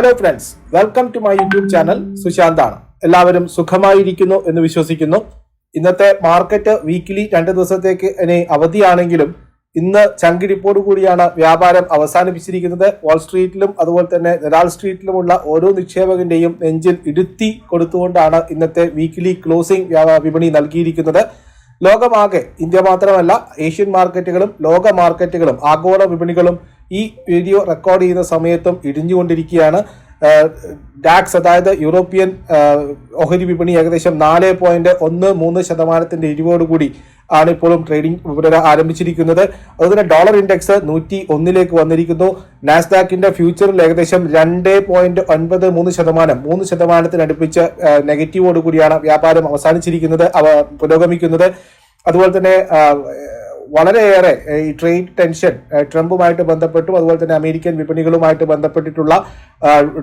Hello friends welcome to my YouTube channel സുശാന്താണ് എല്ലാവരും സുഖമായിരിക്കുന്നു എന്ന് വിശ്വസിക്കുന്നു. ഇന്നത്തെ മാർക്കറ്റ് വീക്കിലി രണ്ട് ദിവസത്തേക്ക് ഇനി അവധിയാണെങ്കിലും ഇന്ന് ചങ്കിടിപ്പോട് കൂടിയാണ് വ്യാപാരം അവസാനിപ്പിച്ചിരിക്കുന്നത്. വാൾ സ്ട്രീറ്റിലും അതുപോലെ തന്നെ നെരാൾ സ്ട്രീറ്റിലുമുള്ള ഓരോ നിക്ഷേപകന്റെയും നെഞ്ചിൽ ഇടുത്തി കൊടുത്തുകൊണ്ടാണ് ഇന്നത്തെ വീക്കിലി ക്ലോസിംഗ് വിപണി നൽകിയിരിക്കുന്നത്. ലോകമാകെ ഇന്ത്യ മാത്രമല്ല ഏഷ്യൻ മാർക്കറ്റുകളും ലോക മാർക്കറ്റുകളും ആഗോള വിപണികളും ഈ വീഡിയോ റെക്കോർഡ് ചെയ്യുന്ന സമയത്തും ഇടിഞ്ഞുകൊണ്ടിരിക്കുകയാണ്. ഡാക്സ് അതായത് യൂറോപ്യൻ ഓഹരി വിപണി ഏകദേശം നാല് പോയിന്റ് ഒന്ന് മൂന്ന് ശതമാനത്തിന്റെ ഇടിവോടുകൂടി ആണ് ഇപ്പോഴും ട്രേഡിംഗ് പുനര ആരംഭിച്ചിരിക്കുന്നത്. അതുപോലെ ഡോളർ ഇൻഡെക്സ് നൂറ്റി ഒന്നിലേക്ക് വന്നിരിക്കുന്നു. നാസ്ഡാക്കിന്റെ ഫ്യൂച്ചറിൽ ഏകദേശം രണ്ട് പോയിന്റ് ഒൻപത് മൂന്ന് ശതമാനം മൂന്ന് ശതമാനത്തിനടുപ്പിച്ച് നെഗറ്റീവോട് കൂടിയാണ് വ്യാപാരം അവസാനിച്ചിരിക്കുന്നത് അവ പുരോഗമിക്കുന്നത്. അതുപോലെ തന്നെ വളരെയേറെ ഈ ട്രേഡ് ടെൻഷൻ ട്രംപുമായിട്ട് ബന്ധപ്പെട്ടും അതുപോലെ തന്നെ അമേരിക്കൻ വിപണികളുമായിട്ട് ബന്ധപ്പെട്ടിട്ടുള്ള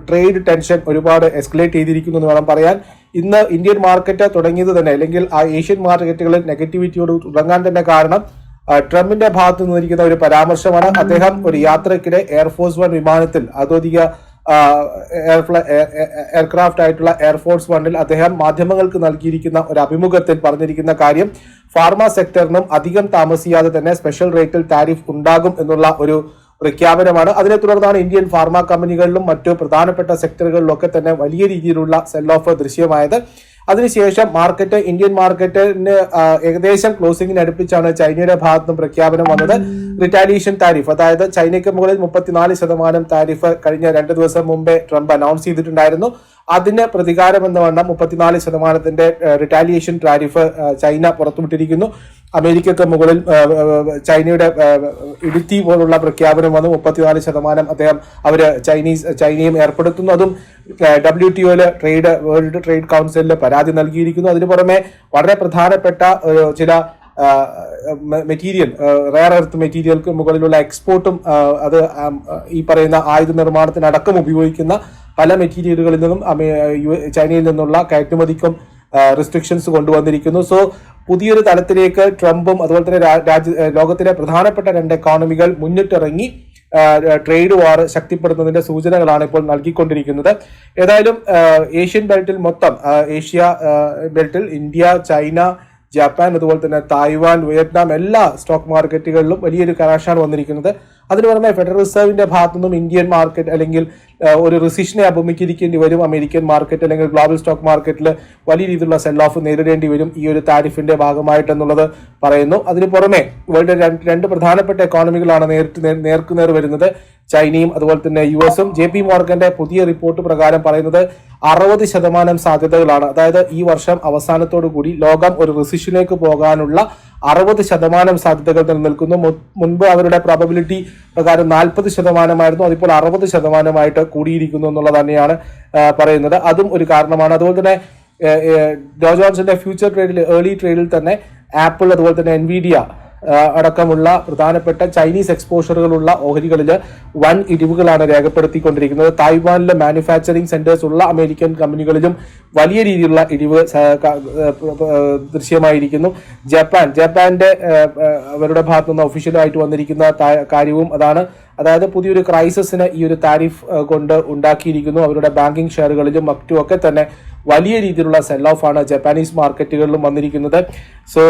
ട്രേഡ് ടെൻഷൻ ഒരുപാട് എസ്കലേറ്റ് ചെയ്തിരിക്കുന്നു എന്ന് വേണം പറയാൻ. ഇന്ന് ഇന്ത്യൻ മാർക്കറ്റ് തുടങ്ങിയത് തന്നെ അല്ലെങ്കിൽ ആ ഏഷ്യൻ മാർക്കറ്റുകളിൽ നെഗറ്റിവിറ്റിയോട് തുടങ്ങാൻ തന്നെ കാരണം ട്രംപിന്റെ ഭാഗത്ത് നിന്നിരിക്കുന്ന ഒരു പരാമർശമാണ്. അദ്ദേഹം ഒരു യാത്രക്കിടെ എയർഫോഴ്സ് വൺ വിമാനത്തിൽ ഔദ്യോഗിക എയർക്രാഫ്റ്റ് ആയിട്ടുള്ള എയർഫോഴ്സ് വണ്ണിൽ അദ്ദേഹം മാധ്യമങ്ങൾക്ക് നൽകിയിരിക്കുന്ന ഒരു അഭിമുഖത്തിൽ പറഞ്ഞിരിക്കുന്ന കാര്യം ഫാർമ സെക്ടറിനും അധികം താമസിയാതെ തന്നെ സ്പെഷ്യൽ റേറ്റിൽ താരിഫ് ഉണ്ടാകും എന്നുള്ള ഒരു പ്രഖ്യാപനമാണ്. അതിനെ തുടർന്നാണ് ഇന്ത്യൻ ഫാർമ കമ്പനികളിലും മറ്റു പ്രധാനപ്പെട്ട സെക്ടറുകളിലും ഒക്കെ തന്നെ വലിയ രീതിയിലുള്ള സെൽ ഓഫ് ദൃശ്യമായത്. അതിനുശേഷം മാർക്കറ്റ് ഇന്ത്യൻ മാർക്കറ്റിന് ഏകദേശം ക്ലോസിംഗിന് അടുപ്പിച്ചാണ് ചൈനയുടെ ഭാഗത്ത് നിന്ന് പ്രഖ്യാപനം വന്നത്. റിറ്റാലിയേഷൻ താരിഫ് അതായത് ചൈനയ്ക്ക് മുകളിൽ മുപ്പത്തിനാല് ശതമാനം താരിഫ് കഴിഞ്ഞ രണ്ട് ദിവസം മുമ്പേ ട്രംപ് അനൗൺസ് ചെയ്തിട്ടുണ്ടായിരുന്നു. അതിന് പ്രതികാരം എന്ന വണ്ണം മുപ്പത്തിനാല് ശതമാനത്തിന്റെ റിറ്റാലിയേഷൻ താരിഫ് ചൈന പുറത്തുവിട്ടിരിക്കുന്നു. അമേരിക്കക്ക് മുകളിൽ ചൈനയുടെ ഇടുത്തി പോലുള്ള പ്രഖ്യാപനം വന്നു. മുപ്പത്തിനാല് ശതമാനം അദ്ദേഹം അവർ ചൈനീസ് ചൈനയും ഏർപ്പെടുത്തുന്നു. അതും ഡബ്ല്യു ടി ഒയിലെ ട്രേഡ് വേൾഡ് ട്രേഡ് കൗൺസിലിൽ പരാതി നൽകിയിരിക്കുന്നു. അതിനു പുറമെ വളരെ പ്രധാനപ്പെട്ട ചില മെറ്റീരിയൽ റയർ എർത്ത് മെറ്റീരിയൽക്ക് മുകളിലുള്ള എക്സ്പോർട്ടും അത് ഈ പറയുന്ന ആയുധ നിർമ്മാണത്തിനടക്കം ഉപയോഗിക്കുന്ന പല മെറ്റീരിയലുകളിൽ നിന്നും ചൈനയിൽ നിന്നുള്ള കയറ്റുമതിക്കും റെസ്ട്രിക്ഷൻസ് കൊണ്ടുവന്നിരിക്കുന്നു. സോ പുതിയൊരു തലത്തിലേക്ക് ട്രംപും അതുപോലെ തന്നെ രാജ്യ ലോകത്തിലെ പ്രധാനപ്പെട്ട രണ്ട് എക്കോണമികൾ മുന്നിട്ടിറങ്ങി ട്രേഡ് വാർ ശക്തിപ്പെടുത്തുന്നതിന്റെ സൂചനകളാണ് ഇപ്പോൾ നൽകിക്കൊണ്ടിരിക്കുന്നത്. ഏതായാലും ഏഷ്യൻ ബെൽറ്റിൽ മൊത്തം ഏഷ്യ ബെൽറ്റിൽ ഇന്ത്യ ചൈന ജപ്പാൻ അതുപോലെ തന്നെ തായ്വാൻ വിയറ്റ്നാം എല്ലാ സ്റ്റോക്ക് മാർക്കറ്റുകളിലും വലിയൊരു കരാഷാണ് വന്നിരിക്കുന്നത്. അതിന് പുറമെ ഫെഡറൽ റിസർവിന്റെ ഭാഗത്തു നിന്നും ഇന്ത്യൻ മാർക്കറ്റ് അല്ലെങ്കിൽ ഒരു റിസിഷനെ അഭിമുഖീകരിക്കേണ്ടി വരും. അമേരിക്കൻ മാർക്കറ്റ് അല്ലെങ്കിൽ ഗ്ലോബൽ സ്റ്റോക്ക് മാർക്കറ്റിൽ വലിയ രീതിയിലുള്ള സെൽ ഓഫ് നേരിടേണ്ടി വരും. ഈ ഒരു താരിഫിന്റെ ഭാഗമായിട്ടെന്നുള്ളത് പറയുന്നു. അതിന് പുറമെ വേൾഡ് രണ്ട് പ്രധാനപ്പെട്ട എക്കോണമികളാണ് നേരിട്ട് നേർക്കുനേർ വരുന്നത്. ചൈനയും അതുപോലെ തന്നെ യു എസും. ജെ പി മോർഗന്റെ പുതിയ റിപ്പോർട്ട് പ്രകാരം പറയുന്നത് അറുപത് ശതമാനം സാധ്യതകളാണ്. അതായത് ഈ വർഷം അവസാനത്തോടു കൂടി ലോകം ഒരു റിസിഷനിലേക്ക് പോകാനുള്ള അറുപത് ശതമാനം സാധ്യതകൾ നിലനിൽക്കുന്നു. മുൻപ് അവരുടെ പ്രോബബിലിറ്റി പ്രകാരം നാൽപ്പത് ശതമാനമായിരുന്നു. അതിപ്പോൾ അറുപത് ശതമാനമായിട്ട് കൂടിയിരിക്കുന്നു എന്നുള്ളത് തന്നെയാണ് പറയുന്നത്. അതും ഒരു കാരണമാണ്. അതുപോലെ തന്നെ ഡോ ജോൺസിന്റെ ഫ്യൂച്ചർ ട്രേഡിൽ ഏർലി ട്രേഡിൽ തന്നെ ആപ്പിൾ അതുപോലെ തന്നെ എൻവിഡിയ അടക്കമുള്ള പ്രധാനപ്പെട്ട ചൈനീസ് എക്സ്പോഷറുകളുള്ള ഓഹരികളിൽ വൻ ഇടിവുകളാണ് രേഖപ്പെടുത്തിക്കൊണ്ടിരിക്കുന്നത്. തായ്വാനിലെ മാനുഫാക്ചറിംഗ് സെന്റേഴ്സ് ഉള്ള അമേരിക്കൻ കമ്പനികളിലും വലിയ രീതിയിലുള്ള ഇടിവ് ദൃശ്യമായിരിക്കുന്നു. ജപ്പാൻ ജപ്പാന്റെ അവരുടെ ഭാഗത്തുനിന്ന് ഒഫീഷ്യലായിട്ട് വന്നിരിക്കുന്ന കാര്യവും അതാണ്. അതായത് പുതിയൊരു ക്രൈസിസിന് ഈ ഒരു താരിഫ് കൊണ്ട് ഉണ്ടാക്കിയിരിക്കുന്നു. അവരുടെ ബാങ്കിങ് ഷെയറുകളിലും മറ്റുമൊക്കെ തന്നെ വലിയ രീതിയിലുള്ള സെൽ ഓഫ് ആണ് ജപ്പാനീസ് മാർക്കറ്റുകളിലും വന്നിരിക്കുന്നത്. സോ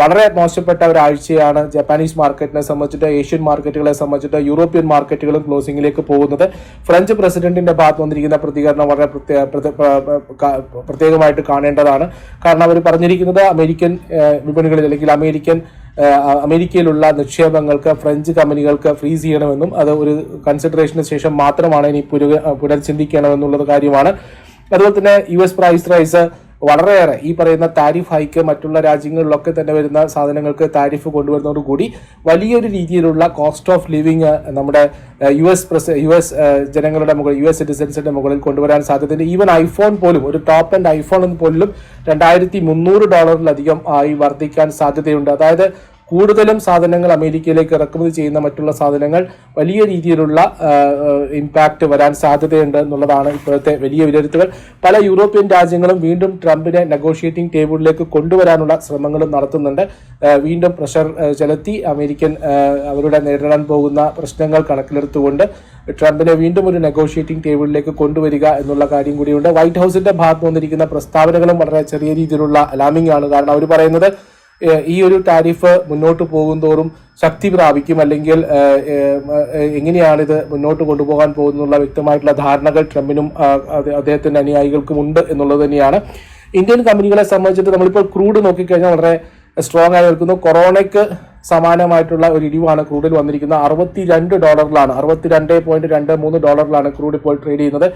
വളരെ മോശപ്പെട്ട ഒരാഴ്ചയാണ് ജപ്പാനീസ് മാർക്കറ്റിനെ സംബന്ധിച്ചിട്ട് ഏഷ്യൻ മാർക്കറ്റുകളെ സംബന്ധിച്ചിട്ട് യൂറോപ്യൻ മാർക്കറ്റുകളും ക്ലോസിംഗിലേക്ക് പോകുന്നത്. ഫ്രഞ്ച് പ്രസിഡന്റിന്റെ ഭാഗത്ത് വന്നിരിക്കുന്ന പ്രതികരണം വളരെ പ്രത്യേകമായിട്ട് കാണേണ്ടതാണ്. കാരണം അവർ പറഞ്ഞിരിക്കുന്നത് അമേരിക്കൻ വിപണികളിൽ അല്ലെങ്കിൽ അമേരിക്കൻ അമേരിക്കയിലുള്ള നിക്ഷേപങ്ങൾക്ക് ഫ്രഞ്ച് കമ്പനികൾക്ക് ഫ്രീസ് ചെയ്യണമെന്നും അത് ഒരു കൺസിഡറേഷന് ശേഷം മാത്രമാണ് ഇനി പുനർ പുനർചിന്തിക്കണമെന്നുള്ളത് കാര്യമാണ്. അതുപോലെ തന്നെ യു എസ് പ്രൈസ് റൈസ് വളരെയേറെ. ഈ പറയുന്ന താരിഫ് ഹൈക്ക് മറ്റുള്ള രാജ്യങ്ങളിലൊക്കെ തന്നെ വരുന്ന സാധനങ്ങൾക്ക് താരിഫ് കൊണ്ടുവരുന്നതോടുകൂടി വലിയൊരു രീതിയിലുള്ള കോസ്റ്റ് ഓഫ് ലിവിങ് നമ്മുടെ യു എസ് പ്രസ് യു എസ് ജനങ്ങളുടെ മുകളിൽ യു എസ് സിറ്റിസൻസിന്റെ മുകളിൽ കൊണ്ടുവരാൻ സാധ്യതയുണ്ട്. ഈവൻ ഐഫോൺ പോലും ഒരു ടോപ്പ് ആൻഡ് ഐഫോൺ പോലും രണ്ടായിരത്തി മുന്നൂറ് ഡോളറിലധികം ആയി വർദ്ധിക്കാൻ സാധ്യതയുണ്ട്. അതായത് കൂടുതലും സാധനങ്ങൾ അമേരിക്കയിലേക്ക് ഇറക്കുമതി ചെയ്യുന്ന മറ്റുള്ള സാധനങ്ങൾ വലിയ രീതിയിലുള്ള ഇമ്പാക്റ്റ് വരാൻ സാധ്യതയുണ്ട് എന്നുള്ളതാണ് ഇപ്പോഴത്തെ വലിയ വിലയിരുത്തുകൾ പല യൂറോപ്യൻ രാജ്യങ്ങളും വീണ്ടും ട്രംപിനെ നെഗോഷിയേറ്റിംഗ് ടേബിളിലേക്ക് കൊണ്ടുവരാനുള്ള ശ്രമങ്ങളും നടത്തുന്നുണ്ട്. വീണ്ടും പ്രഷർ ചെലുത്തി അമേരിക്കൻ അവരുടെ നേരിടാൻ പോകുന്ന പ്രശ്നങ്ങൾ കണക്കിലെടുത്തുകൊണ്ട് ട്രംപിനെ വീണ്ടും ഒരു നെഗോഷിയേറ്റിംഗ് ടേബിളിലേക്ക് കൊണ്ടുവരിക എന്നുള്ള കാര്യം കൂടിയുണ്ട്. വൈറ്റ് ഹൗസിന്റെ ഭാഗത്ത് വന്നിരിക്കുന്ന പ്രസ്താവനകളും വളരെ ചെറിയ രീതിയിലുള്ള അലാമിംഗ് ആണ്. കാരണം അവർ പറയുന്നത് ഈ ഒരു താരിഫ് മുന്നോട്ട് പോകുന്തോറും ശക്തി പ്രാപിക്കും അല്ലെങ്കിൽ എങ്ങനെയാണിത് മുന്നോട്ട് കൊണ്ടുപോകാൻ പോകുന്നുള്ള വ്യക്തമായിട്ടുള്ള ധാരണകൾ ട്രംപിനും അദ്ദേഹത്തിന്റെ അനുയായികൾക്കും ഉണ്ട് എന്നുള്ളത് തന്നെയാണ്. ഇന്ത്യൻ കമ്പനികളെ സംബന്ധിച്ചിട്ട് നമ്മളിപ്പോൾ ക്രൂഡ് നോക്കിക്കഴിഞ്ഞാൽ വളരെ സ്ട്രോങ് ആയി നിൽക്കുന്നു. കൊറോണയ്ക്ക് സമാനമായിട്ടുള്ള ഒരു ഇടിവാണ് ക്രൂഡിൽ വന്നിരിക്കുന്നത്. അറുപത്തി രണ്ട് ഡോളറിലാണ് അറുപത്തി രണ്ട് പോയിന്റ് രണ്ട് മൂന്ന് ഡോളറിലാണ് ക്രൂഡ് ഇപ്പോൾ ട്രേഡ് ചെയ്യുന്നത്.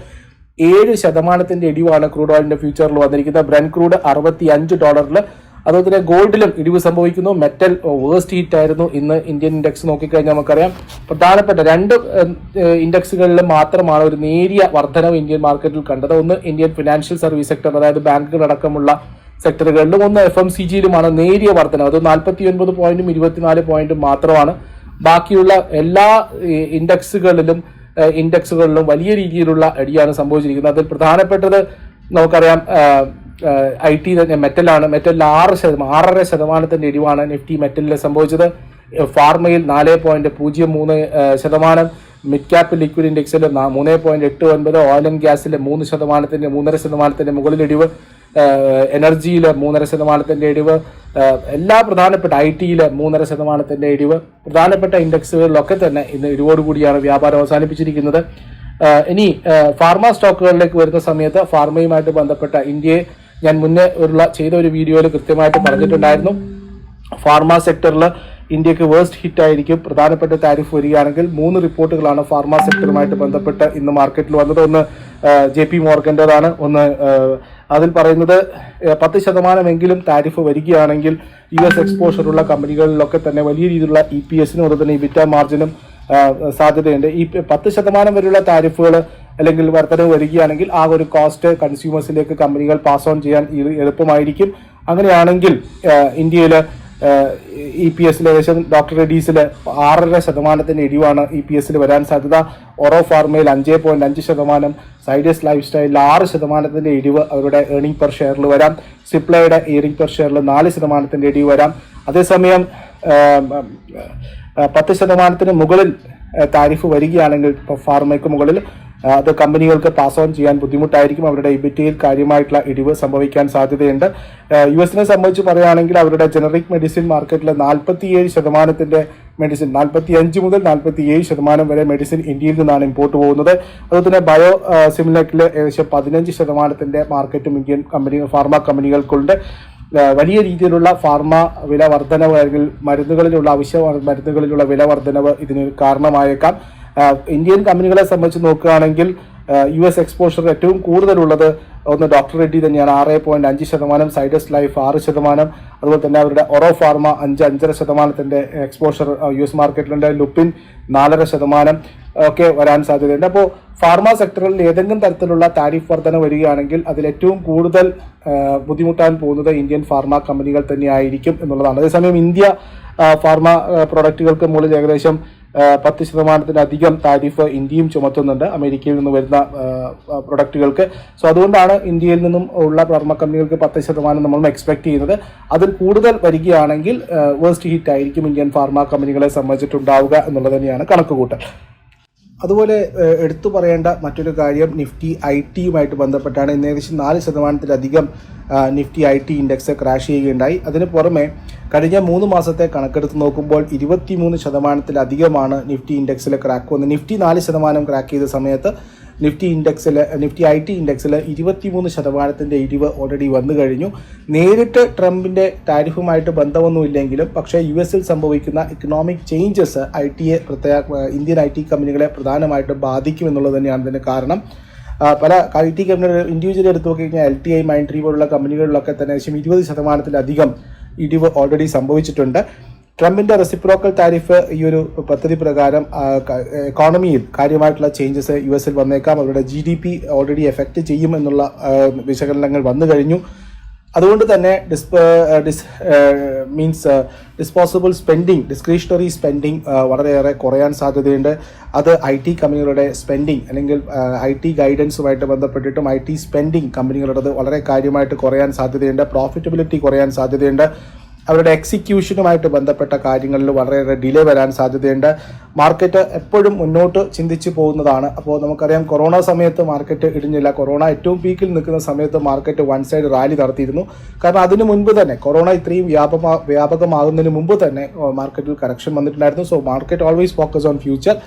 ഏഴ് ശതമാനത്തിന്റെ ഇടിവാണ് ക്രൂഡ് ഓയിലിന്റെ ഫ്യൂച്ചറിൽ വന്നിരിക്കുന്നത്. ബ്രൻ ക്രൂഡ് അറുപത്തി അഞ്ച് ഡോളറിൽ അതുപോലെ തന്നെ ഗോൾഡിലും ഇടിവ് സംഭവിക്കുന്നു. മെറ്റൽ വേഴ്സ്റ്റ് ഹീറ്റ് ആയിരുന്നു ഇന്ന് ഇന്ത്യൻ ഇൻഡെക്സ് നോക്കിക്കഴിഞ്ഞാൽ നമുക്കറിയാം. പ്രധാനപ്പെട്ട രണ്ട് ഇൻഡെക്സുകളിലും മാത്രമാണ് ഒരു നേരിയ വർധനവ് ഇന്ത്യൻ മാർക്കറ്റിൽ കണ്ടത്. ഒന്ന് ഇന്ത്യൻ ഫിനാൻഷ്യൽ സർവീസ് സെക്ടർ അതായത് ബാങ്കുകൾ അടക്കമുള്ള സെക്ടറുകളിലും ഒന്ന് എഫ് എം സി ജിയിലുമാണ് നേരിയ വർധനവ്. അത് നാൽപ്പത്തി ഒൻപത് പോയിന്റും ഇരുപത്തിനാല് പോയിന്റും മാത്രമാണ്. ബാക്കിയുള്ള എല്ലാ ഇൻഡെക്സുകളിലും ഇൻഡെക്സുകളിലും വലിയ രീതിയിലുള്ള അടിയാണ് സംഭവിച്ചിരിക്കുന്നത്. അതിൽ പ്രധാനപ്പെട്ടത് നമുക്കറിയാം ഐ ടി മെറ്റലാണ്. മെറ്റലിൽ ആറ് ശതമാനം ആറര ശതമാനത്തിന്റെ ഇടിവാണ് നിഫ്റ്റി മെറ്റലിൽ സംഭവിച്ചത്. ഫാർമയിൽ നാല് പോയിന്റ് പൂജ്യം മൂന്ന് ശതമാനം. മിഡ് ക്യാപ്പ് ലിക്വിഡ് ഇൻഡെക്സിൽ മൂന്ന് പോയിന്റ് എട്ട് ഒൻപത് ഓയിൽ ആൻഡ് ഗ്യാസിൽ മൂന്ന് ശതമാനത്തിന്റെ മൂന്നര ശതമാനത്തിന്റെ മുകളിൽ ഇടിവ്. എനർജിയിൽ മൂന്നര ശതമാനത്തിന്റെ ഇടിവ്. എല്ലാ പ്രധാനപ്പെട്ട ഐ ടിയിൽ മൂന്നര ശതമാനത്തിന്റെ ഇടിവ്. പ്രധാനപ്പെട്ട ഇൻഡെക്സുകളിലൊക്കെ തന്നെ ഇന്ന് ഇടിവോടുകൂടിയാണ് വ്യാപാരം അവസാനിപ്പിച്ചിരിക്കുന്നത്. ഇനി ഫാർമ സ്റ്റോക്കുകളിലേക്ക് വരുന്ന സമയത്ത് ഫാർമയുമായിട്ട് ബന്ധപ്പെട്ട ഇന്ത്യയെ ഞാൻ മുന്നേ ഉള്ള ചെയ്ത ഒരു വീഡിയോയിൽ കൃത്യമായിട്ട് പറഞ്ഞിട്ടുണ്ടായിരുന്നു. ഫാർമ സെക്ടറിൽ ഇന്ത്യയ്ക്ക് വേഴ്സ്റ്റ് ഹിറ്റ് ആയിരിക്കും. പ്രധാനപ്പെട്ട താരിഫ് വരികയാണെങ്കിൽ മൂന്ന് റിപ്പോർട്ടുകളാണ് ഫാർമ സെക്ടറുമായിട്ട് ബന്ധപ്പെട്ട് ഇന്ന് മാർക്കറ്റിൽ വന്നത്. ഒന്ന് ജെ പി മോർഗന്റെതാണ് ഒന്ന് അതിൽ പറയുന്നത് പത്ത് ശതമാനമെങ്കിലും താരിഫ് വരികയാണെങ്കിൽ യു എസ് എക്സ്പോഷറുള്ള കമ്പനികളിലൊക്കെ തന്നെ വലിയ രീതിയിലുള്ള ഇ പി എസിനും അതുപോലെ തന്നെ ഇബിറ്റ മാർജിനും സാധ്യതയുണ്ട്. ഈ പത്ത് ശതമാനം വരെയുള്ള താരിഫുകൾ അല്ലെങ്കിൽ വർധനവ് വരികയാണെങ്കിൽ ആ ഒരു കോസ്റ്റ് കൺസ്യൂമേഴ്സിലേക്ക് കമ്പനികൾ പാസ് ഓൺ ചെയ്യാൻ എളുപ്പമായിരിക്കും. അങ്ങനെയാണെങ്കിൽ ഇന്ത്യയിൽ ഇ പി എസിൽ ഏകദേശം ഡോക്ടർ റെഡീസിൽ ആറര ശതമാനത്തിന്റെ ഇടിവാണ് ഇ പി എസിൽ വരാൻ സാധ്യത. ഓറോ ഫാർമയിൽ അഞ്ച് പോയിന്റ് അഞ്ച് ശതമാനം സൈഡസ് ലൈഫ് സ്റ്റൈലിൽ ആറ് ശതമാനത്തിന്റെ ഇടിവ് അവരുടെ ഏണിംഗ് പെർ ഷെയറിൽ വരാം. സിപ്ലയുടെ ഏണിംഗ് പെർ ഷെയറിൽ നാല് ശതമാനത്തിന്റെ ഇടിവ് വരാം. അതേസമയം പത്ത് ശതമാനത്തിന് മുകളിൽ താരിഫ് വരികയാണെങ്കിൽ ഫാർമയ്ക്ക് മുകളിൽ അത് കമ്പനികൾക്ക് പാസ് ഓൺ ചെയ്യാൻ ബുദ്ധിമുട്ടായിരിക്കും. അവരുടെ ഇബിറ്റിയിൽ കാര്യമായിട്ടുള്ള ഇടിവ് സംഭവിക്കാൻ സാധ്യതയുണ്ട്. യു എസിനെ സംബന്ധിച്ച് പറയുകയാണെങ്കിൽ അവരുടെ ജനറിക് മെഡിസിൻ മാർക്കറ്റിൽ നാൽപ്പത്തിയേഴ് ശതമാനത്തിന്റെ മെഡിസിൻ നാൽപ്പത്തി അഞ്ച് മുതൽ നാൽപ്പത്തി ഏഴ് ശതമാനം വരെ മെഡിസിൻ ഇന്ത്യയിൽ നിന്നാണ് ഇമ്പോർട്ട് പോകുന്നത്. അതുപോലെ തന്നെ ബയോ സിമിലക്കിൽ ഏകദേശം പതിനഞ്ച് ശതമാനത്തിന്റെ മാർക്കറ്റും ഇന്ത്യൻ കമ്പനി ഫാർമ കമ്പനികൾക്കുണ്ട് വലിയ രീതിയിലുള്ള ഫാർമ വില വർധനവ് അല്ലെങ്കിൽ മരുന്നുകളിലുള്ള അവശ്യ മരുന്നുകളിലുള്ള വില വർധനവ് ഇതിന് കാരണമായേക്കാം. ഇന്ത്യൻ കമ്പനികളെ സംബന്ധിച്ച് നോക്കുകയാണെങ്കിൽ യു എസ് എക്സ്പോഷർ ഏറ്റവും കൂടുതലുള്ളത് ഒന്ന് ഡോക്ടർ റെഡ്ഡി തന്നെയാണ്. ആറ് പോയിന്റ് അഞ്ച് ശതമാനം സൈഡസ് ലൈഫ് ആറ് ശതമാനം അതുപോലെ തന്നെ അവരുടെ ഒറോ ഫാർമ അഞ്ച് അഞ്ചര ശതമാനത്തിന്റെ എക്സ്പോഷർ യു എസ് മാർക്കറ്റിലുണ്ട് ലുപ്പിൻ നാലര ശതമാനം ഒക്കെ വരാൻ സാധ്യതയുണ്ട്. അപ്പോൾ ഫാർമ സെക്ടറിൽ ഏതെങ്കിലും തരത്തിലുള്ള താരിഫ് വർധന വരികയാണെങ്കിൽ അതിൽ ഏറ്റവും കൂടുതൽ ബുദ്ധിമുട്ടാൻ പോകുന്നത് ഇന്ത്യൻ ഫാർമ കമ്പനികൾ തന്നെയായിരിക്കും എന്നുള്ളതാണ്. അതേസമയം ഇന്ത്യ ഫാർമ പ്രൊഡക്റ്റുകൾക്ക് മുകളിൽ ഏകദേശം പത്ത് ശതമാനത്തിലധികം താരിഫ് ഇന്ത്യയും ചുമത്തുന്നുണ്ട്. അമേരിക്കയിൽ നിന്ന് വരുന്ന പ്രൊഡക്റ്റുകൾക്ക് സോ അതുകൊണ്ടാണ് ഇന്ത്യയിൽ നിന്നും ഉള്ള ഫാർമ കമ്പനികൾക്ക് പത്ത് ശതമാനം നമ്മൾ എക്സ്പെക്ട് ചെയ്യുന്നത്. അതിൽ കൂടുതൽ വരികയാണെങ്കിൽ വേസ്റ്റ് ഹിറ്റ് ആയിരിക്കും ഇന്ത്യൻ ഫാർമ കമ്പനികളെ സംബന്ധിച്ചിട്ടുണ്ടാവുക എന്നുള്ളത് തന്നെയാണ് കണക്കുകൂട്ടൽ. അതുപോലെ എടുത്തു പറയേണ്ട മറ്റൊരു കാര്യം നിഫ്റ്റി ഐ ടിയുമായിട്ട് ബന്ധപ്പെട്ടാണ്. ഇന്ന് ഏകദേശം നാല് ശതമാനത്തിലധികം Nifty I T index crash ചെയ്യുകയുണ്ടായി. അതിന് പുറമെ കഴിഞ്ഞ മൂന്ന് മാസത്തെ കണക്കെടുത്ത് നോക്കുമ്പോൾ ഇരുപത്തിമൂന്ന് ശതമാനത്തിലധികമാണ് നിഫ്റ്റി ഇൻഡെക്സിൽ ക്രാക്ക് വന്നത്. നിഫ്റ്റി നാല് ശതമാനം ക്രാക്ക് ചെയ്ത സമയത്ത് നിഫ്റ്റി ഇൻഡെക്സിൽ നിഫ്റ്റി ഐ ടി ഇൻഡെക്സിൽ ഇരുപത്തിമൂന്ന് ശതമാനത്തിന്റെ ഇടിവ് ഓൾറെഡി വന്നു കഴിഞ്ഞു. നേരിട്ട് ട്രംപിന്റെ ടാരിഫുമായിട്ട് ബന്ധമൊന്നുമില്ലെങ്കിലും പക്ഷേ യു എസിൽ സംഭവിക്കുന്ന ഇക്കണോമിക് ചേഞ്ചസ് ഐ ടിയെ പ്രത്യേക ഇന്ത്യൻ ഐ ടി കമ്പനികളെ പ്രധാനമായിട്ടും ബാധിക്കും എന്നുള്ളത് തന്നെയാണ് ഇതിന് കാരണം. പല ഐ ടി കമ്പനികൾ ഇൻഡിവിജ്വലി എടുത്തു നോക്കിക്കഴിഞ്ഞാൽ L T I Mindtree പോലുള്ള കമ്പനികളിലൊക്കെ തന്നെ ഏകദേശം ഇരുപത് ശതമാനത്തിലധികം ഇടിവ് ഓൾറെഡി സംഭവിച്ചിട്ടുണ്ട്. ട്രംപിന്റെ റെസിപ്രോക്കൽ താരിഫ് ഈ ഒരു പദ്ധതി പ്രകാരം എക്കോണമിയിൽ കാര്യമായിട്ടുള്ള ചേഞ്ചസ് യു എസിൽ വന്നേക്കാം. അവരുടെ G D P already effect ചെയ്യും എന്നുള്ള വിശകലനങ്ങൾ വന്നു കഴിഞ്ഞു. അതുകൊണ്ട് തന്നെ ഡിസ്പ ഡിസ് means disposable spending discretionary spending വളരെയേറെ കുറയാൻ സാധ്യതയുണ്ട്. അത് ഐ ടി കമ്പനികളുടെ സ്പെൻഡിങ് അല്ലെങ്കിൽ ഐ ടി ഗൈഡൻസുമായിട്ട് ബന്ധപ്പെട്ടിട്ടും ഐ ടി സ്പെൻഡിങ് കമ്പനികളുടേത് വളരെ കാര്യമായിട്ട് കുറയാൻ സാധ്യതയുണ്ട്. പ്രോഫിറ്റബിലിറ്റി കുറയാൻ സാധ്യതയുണ്ട്. അവരുടെ എക്സിക്യൂഷനുമായിട്ട് ബന്ധപ്പെട്ട കാര്യങ്ങളിൽ വളരെയേറെ ഡിലേ വരാൻ സാധ്യതയുണ്ട്. മാർക്കറ്റ് എപ്പോഴും മുന്നോട്ട് ചിന്തിച്ച് പോകുന്നതാണ്. അപ്പോൾ നമുക്കറിയാം കൊറോണ സമയത്ത് മാർക്കറ്റ് ഇടിഞ്ഞില്ല. കൊറോണ ഏറ്റവും പീക്കിൽ നിൽക്കുന്ന സമയത്ത് മാർക്കറ്റ് വൺ സൈഡ് റാലി നടത്തിയിരുന്നു. കാരണം അതിനു മുൻപ് തന്നെ കൊറോണ ഇത്രയും വ്യാപകമാ വ്യാപകമാകുന്നതിന് മുമ്പ് തന്നെ മാർക്കറ്റിൽ കറക്ഷൻ വന്നിട്ടുണ്ടായിരുന്നു. So market always focus on future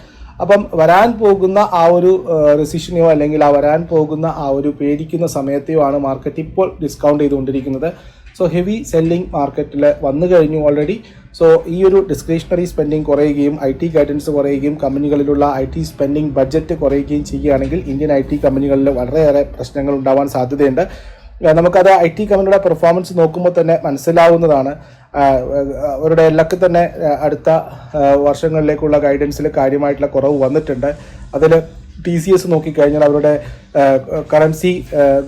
അപ്പം വരാൻ പോകുന്ന ആ ഒരു റെസിഷനെയോ അല്ലെങ്കിൽ ആ വരാൻ പോകുന്ന ആ ഒരു പേടിക്കുന്ന സമയത്തെയോ ആണ് മാർക്കറ്റ് ഇപ്പോൾ ഡിസ്കൗണ്ട് ചെയ്തുകൊണ്ടിരിക്കുന്നത്. സോ ഹെവി സെല്ലിംഗ് മാർക്കറ്റിൽ വന്നു കഴിഞ്ഞു ഓൾറെഡി സോ ഈ ഒരു ഡിസ്ക്രിഷണറി സ്പെൻഡിങ് കുറയുകയും ഐ ടി ഗൈഡൻസ് കുറയുകയും കമ്പനികളിലുള്ള ഐ ടി സ്പെൻഡിങ് ബഡ്ജറ്റ് കുറയുകയും ചെയ്യുകയാണെങ്കിൽ ഇന്ത്യൻ ഐ ടി കമ്പനികളിൽ വളരെയേറെ പ്രശ്നങ്ങൾ ഉണ്ടാവാൻ സാധ്യതയുണ്ട്. നമുക്കത് ഐ ടി കമ്പനിയുടെ പെർഫോമൻസ് നോക്കുമ്പോൾ തന്നെ മനസ്സിലാവുന്നതാണ്. അവരുടെ എല്ലൊക്കെ തന്നെ അടുത്ത വർഷങ്ങളിലേക്കുള്ള ഗൈഡൻസിൽ കാര്യമായിട്ടുള്ള കുറവ് വന്നിട്ടുണ്ട്. അതിൽ ടി സി എസ് നോക്കിക്കഴിഞ്ഞാൽ അവരുടെ currency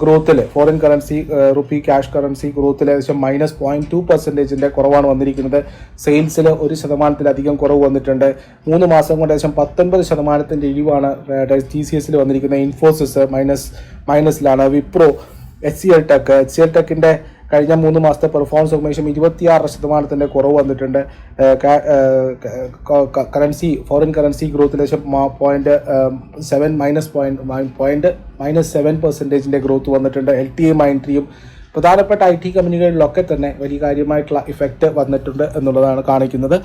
ഗ്രോത്തിൽ foreign currency rupee cash currency ഗ്രോത്തിൽ ഏകദേശം മൈനസ് പോയിന്റ് ടു പെർസെന്റേജിന്റെ കുറവാണ് വന്നിരിക്കുന്നത്. സെയിൽസിൽ ഒരു ശതമാനത്തിലധികം കുറവ് വന്നിട്ടുണ്ട്. മൂന്ന് മാസം കൊണ്ട് ഏകദേശം പത്തൊൻപത് ശതമാനത്തിന്റെ ഇഴിവാണ് ടി സി എസിൽ വന്നിരിക്കുന്നത്. Infosys minus മൈനസിലാണ് Wipro H C L tech H C L ടെക്കിന്റെ കഴിഞ്ഞ മൂന്ന് മാസത്തെ പെർഫോമൻസ് നോക്കുമ്പോൾ ഇരുപത്തിയാറ് ശതമാനത്തിന്റെ കുറവ് വന്നിട്ടുണ്ട്. കറൻസി ഫോറിൻ കറൻസി ഗ്രോത്ത് ഏകദേശം point seven minus point point minus seven പെർസെന്റേജിന്റെ growth വന്നിട്ടുണ്ട്. എൽ ടി എം മൈൻട്രിയും പ്രധാനപ്പെട്ട ഐ ടി കമ്പനികളിലൊക്കെ തന്നെ വലിയ കാര്യമായിട്ടുള്ള ഇഫക്റ്റ് വന്നിട്ടുണ്ട് എന്നുള്ളതാണ് കാണിക്കുന്നത്.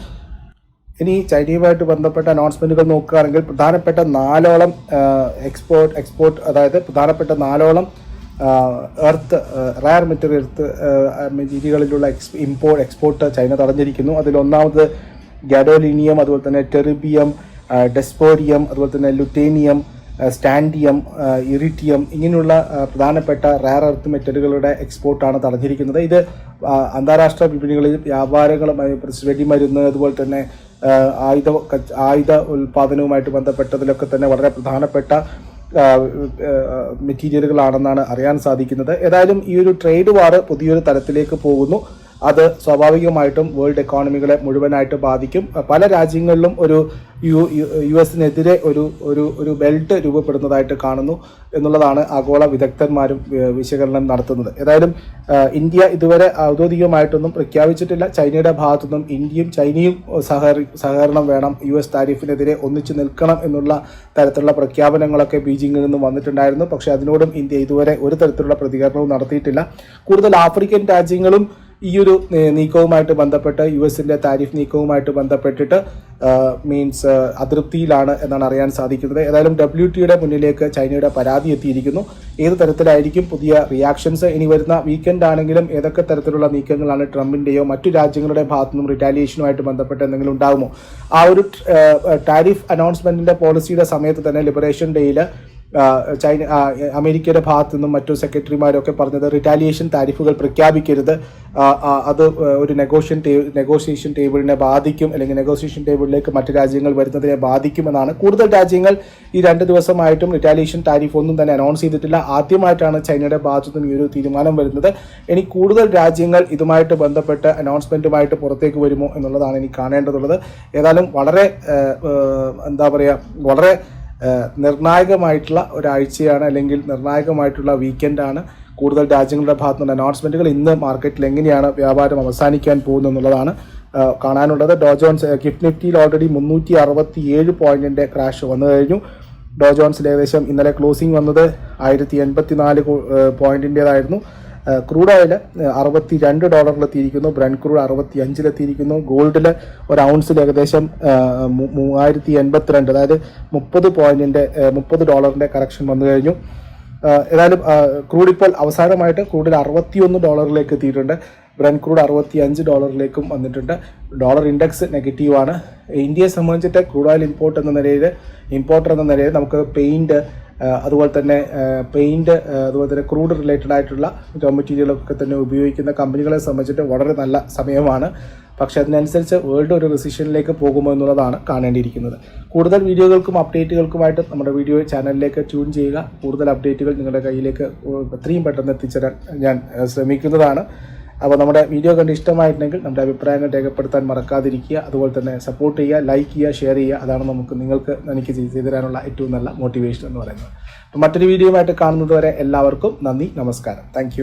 ഇനി ചൈനയുമായിട്ട് ബന്ധപ്പെട്ട അനൗൺസ്മെന്റുകൾ നോക്കുകയാണെങ്കിൽ പ്രധാനപ്പെട്ട നാലോളം എക്സ്പോർട്ട് എക്സ്പോർട്ട് അതായത് പ്രധാനപ്പെട്ട നാലോളം എർത്ത് റയർ മെറ്റീരിയൽ എർത്ത് മെറ്റീരിയലുകളിലുള്ള എക്സ് ഇമ്പോർട്ട് എക്സ്പോർട്ട് ചൈന തടഞ്ഞിരിക്കുന്നു. അതിലൊന്നാമത് ഗഡോലിനിയം അതുപോലെ തന്നെ ടെറിബിയം ഡെസ്പോറിയം അതുപോലെ തന്നെ ലുട്ടേനിയം സ്റ്റാൻഡിയം ഇറിറ്റിയം ഇങ്ങനെയുള്ള പ്രധാനപ്പെട്ട റയർ എർത്ത് മെറ്റലുകളുടെ എക്സ്പോർട്ടാണ് തടഞ്ഞിരിക്കുന്നത്. ഇത് അന്താരാഷ്ട്ര വിപണികളിൽ വ്യാപാരങ്ങളുമായി വെടിമരുന്ന് അതുപോലെ തന്നെ ആയുധ ആയുധ ഉൽപാദനവുമായിട്ട് ബന്ധപ്പെട്ടതിലൊക്കെ തന്നെ വളരെ പ്രധാനപ്പെട്ട മെറ്റീരിയലുകളാണെന്നാണ് അറിയാൻ സാധിക്കുന്നത്. ഏതായാലും ഈ ഒരു ട്രേഡ് വാർ പുതിയൊരു തലത്തിലേക്ക് പോകുന്നു. അത് സ്വാഭാവികമായിട്ടും വേൾഡ് എക്കോണമികളെ മുഴുവനായിട്ട് ബാധിക്കും. പല രാജ്യങ്ങളിലും ഒരു യു യു എസിനെതിരെ ഒരു ഒരു ഒരു ബെൽറ്റ് രൂപപ്പെടുന്നതായിട്ട് കാണുന്നു എന്നുള്ളതാണ് ആഗോള വിദഗ്ധന്മാരും വിശകലനം നടത്തുന്നത്. ഏതായാലും ഇന്ത്യ ഇതുവരെ ഔദ്യോഗികമായിട്ടൊന്നും പ്രഖ്യാപിച്ചിട്ടില്ല. ചൈനയുടെ ഭാഗത്തുനിന്നും ഇന്ത്യയും ചൈനയും സഹകരി സഹകരണം വേണം. യു എസ് താരിഫിനെതിരെ ഒന്നിച്ചു നിൽക്കണം എന്നുള്ള തരത്തിലുള്ള പ്രഖ്യാപനങ്ങളൊക്കെ ബീജിംഗിൽ നിന്നും വന്നിട്ടുണ്ടായിരുന്നു. പക്ഷേ അതിനോടും ഇന്ത്യ ഇതുവരെ ഒരു തരത്തിലുള്ള പ്രതികരണവും നടത്തിയിട്ടില്ല. കൂടുതൽ ആഫ്രിക്കൻ രാജ്യങ്ങളും ഈ ഒരു നീക്കവുമായിട്ട് ബന്ധപ്പെട്ട് യു എസിന്റെ താരിഫ് നീക്കവുമായിട്ട് ബന്ധപ്പെട്ടിട്ട് മീൻസ് അതൃപ്തിയിലാണ് എന്നാണ് അറിയാൻ സാധിക്കുന്നത്. ഏതായാലും ഡബ്ല്യു ടിയുടെ മുന്നിലേക്ക് ചൈനയുടെ പരാതി എത്തിയിരിക്കുന്നു. ഏത് തരത്തിലായിരിക്കും പുതിയ റിയാക്ഷൻസ് ഇനി വരുന്ന വീക്കെൻഡ് ആണെങ്കിലും ഏതൊക്കെ തരത്തിലുള്ള നീക്കങ്ങളാണ് ട്രംപിന്റെയോ മറ്റു രാജ്യങ്ങളുടെ ഭാഗത്തു നിന്നും റിറ്റാലിയേഷനുമായിട്ട് ബന്ധപ്പെട്ട് എന്തെങ്കിലും ഉണ്ടാകുമോ? ആ ഒരു ടാരിഫ് അനൗൺസ്മെന്റിന്റെ പോളിസിയുടെ സമയത്ത് തന്നെ ലിബറേഷൻ ഡേയിൽ ചൈന അമേരിക്കയുടെ ഭാഗത്തു നിന്നും മറ്റു സെക്രട്ടറിമാരൊക്കെ പറഞ്ഞത് റിറ്റാലിയേഷൻ താരിഫുകൾ പ്രഖ്യാപിക്കരുത്. അത് ഒരു നെഗോഷ്യൻ നെഗോഷിയേഷൻ ടേബിളിനെ ബാധിക്കും അല്ലെങ്കിൽ നെഗോഷിയേഷൻ ടേബിളിലേക്ക് മറ്റു രാജ്യങ്ങൾ വരുന്നതിനെ ബാധിക്കുമെന്നാണ്. കൂടുതൽ രാജ്യങ്ങൾ ഈ രണ്ട് ദിവസമായിട്ടും റിറ്റാലിയേഷൻ താരിഫ് ഒന്നും തന്നെ അനൗൺസ് ചെയ്തിട്ടില്ല. ആദ്യമായിട്ടാണ് ചൈനയുടെ ഭാഗത്തു നിന്നും ഈ ഒരു തീരുമാനം വരുന്നത്. ഇനി കൂടുതൽ രാജ്യങ്ങൾ ഇതുമായിട്ട് ബന്ധപ്പെട്ട് അനൗൺസ്മെന്റുമായിട്ട് പുറത്തേക്ക് വരുമോ എന്നുള്ളതാണ് ഇനി കാണേണ്ടതുള്ളത്. ഏതായാലും വളരെ എന്താ പറയുക വളരെ നിർണായകമായിട്ടുള്ള ഒരാഴ്ചയാണ് അല്ലെങ്കിൽ നിർണായകമായിട്ടുള്ള വീക്കെൻഡാണ് കൂടുതൽ രാജ്യങ്ങളുടെ ഭാഗത്തു നിന്ന് അനൗൺസ്മെന്റുകൾ ഇന്ന് മാർക്കറ്റിൽ എങ്ങനെയാണ് വ്യാപാരം അവസാനിക്കാൻ പോകുന്നത് എന്നുള്ളതാണ് കാണാനുള്ളത്. ഡോജോൺസ് ഗിഫ്റ്റ് നിഫ്റ്റിയിൽ ഓൾറെഡി മുന്നൂറ്റി അറുപത്തി ഏഴ് പോയിന്റിന്റെ ക്രാഷ് വന്നു കഴിഞ്ഞു. ഡോ ജോൺസിൽ ഏകദേശം ഇന്നലെ ക്ലോസിംഗ് വന്നത് ആയിരത്തി എൺപത്തി നാല് പോയിന്റിന്റെതായിരുന്നു ക്രൂഡ് ഓയിൽ അറുപത്തി രണ്ട് ഡോളറിലെത്തിയിരിക്കുന്നു. ബ്രൻ ക്രൂഡ് അറുപത്തി അഞ്ചിലെത്തിയിരിക്കുന്നു ഗോൾഡിൽ ഒരു ഔൺസിൽ ഏകദേശം മൂവായിരത്തി എൺപത്തിരണ്ട് അതായത് മുപ്പത് പോയിന്റിന്റെ മുപ്പത് ഡോളറിന്റെ കറക്ഷൻ വന്നു കഴിഞ്ഞു. ഏതായാലും ക്രൂഡ് ഇപ്പോൾ അവസാനമായിട്ട് ക്രൂഡിൽ അറുപത്തിയൊന്ന് ഡോളറിലേക്ക് എത്തിയിട്ടുണ്ട്. ബ്രൺ ക്രൂഡ് അറുപത്തി അഞ്ച് ഡോളറിലേക്കും വന്നിട്ടുണ്ട്. ഡോളർ ഇൻഡെക്സ് നെഗറ്റീവാണ് ഇന്ത്യയെ സംബന്ധിച്ചിട്ട് ക്രൂഡ് ഓയിൽ ഇമ്പോർട്ട് എന്ന നിലയിൽ ഇമ്പോർട്ടർ എന്ന നിലയിൽ നമുക്ക് പെയിന്റ് അതുപോലെ തന്നെ പെയിന്റ് അതുപോലെ തന്നെ ക്രൂഡ് റിലേറ്റഡ് ആയിട്ടുള്ള റോ മെറ്റീരിയലൊക്കെ തന്നെ ഉപയോഗിക്കുന്ന കമ്പനികളെ സംബന്ധിച്ചിട്ട് വളരെ നല്ല സമയമാണ്. പക്ഷേ അതിനനുസരിച്ച് വേൾഡ് ഒരു റിസിഷനിലേക്ക് പോകുമോ എന്നുള്ളതാണ് കാണേണ്ടിയിരിക്കുന്നത്. കൂടുതൽ വീഡിയോകൾക്കും അപ്ഡേറ്റുകൾക്കുമായിട്ട് നമ്മുടെ വീഡിയോ ചാനലിലേക്ക് ട്യൂൺ ചെയ്യുക. കൂടുതൽ അപ്ഡേറ്റുകൾ നിങ്ങളുടെ കയ്യിലേക്ക് എത്രയും പെട്ടെന്ന് എത്തിച്ചേരാൻ ഞാൻ ശ്രമിക്കുന്നതാണ്. അപ്പോൾ നമ്മുടെ വീഡിയോ കണ്ട് ഇഷ്ടമായിട്ടുണ്ടെങ്കിൽ നമ്മുടെ അഭിപ്രായങ്ങൾ രേഖപ്പെടുത്താൻ മറക്കാതിരിക്കുക. അതുപോലെ തന്നെ സപ്പോർട്ട് ചെയ്യുക ലൈക്ക് ചെയ്യുക ഷെയർ ചെയ്യുക. അതാണ് നമുക്ക് നിങ്ങൾക്ക് എനിക്ക് ചെയ്തു തരാനുള്ള ഏറ്റവും നല്ല മോട്ടിവേഷൻ എന്ന് പറയുന്നത്. അപ്പോൾ മറ്റൊരു വീഡിയോയുമായിട്ട് കാണുന്നത് വരെ എല്ലാവർക്കും നന്ദി നമസ്കാരം. താങ്ക്